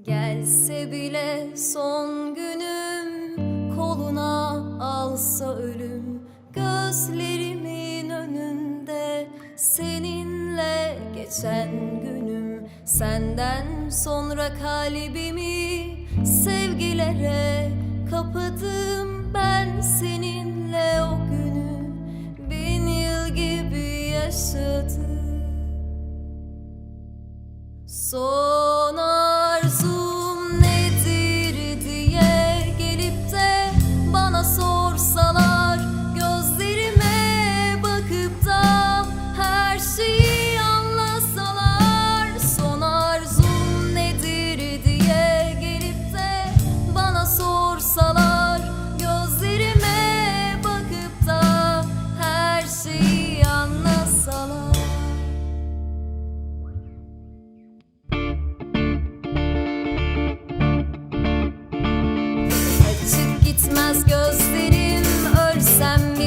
Gelse bile son günüm koluna alsa ölüm gözlerimin önünde seninle geçen günüm senden sonra kalbimi sevgilere kapadım ben seninle o günü bin yıl gibi yaşadım. Son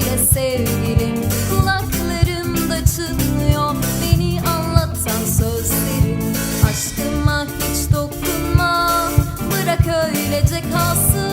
diye sevgilim. Kulaklarımda çınlıyor. Beni anlatan sözlerin Aşkıma hiç dokunma. Bırak öylece kalsın.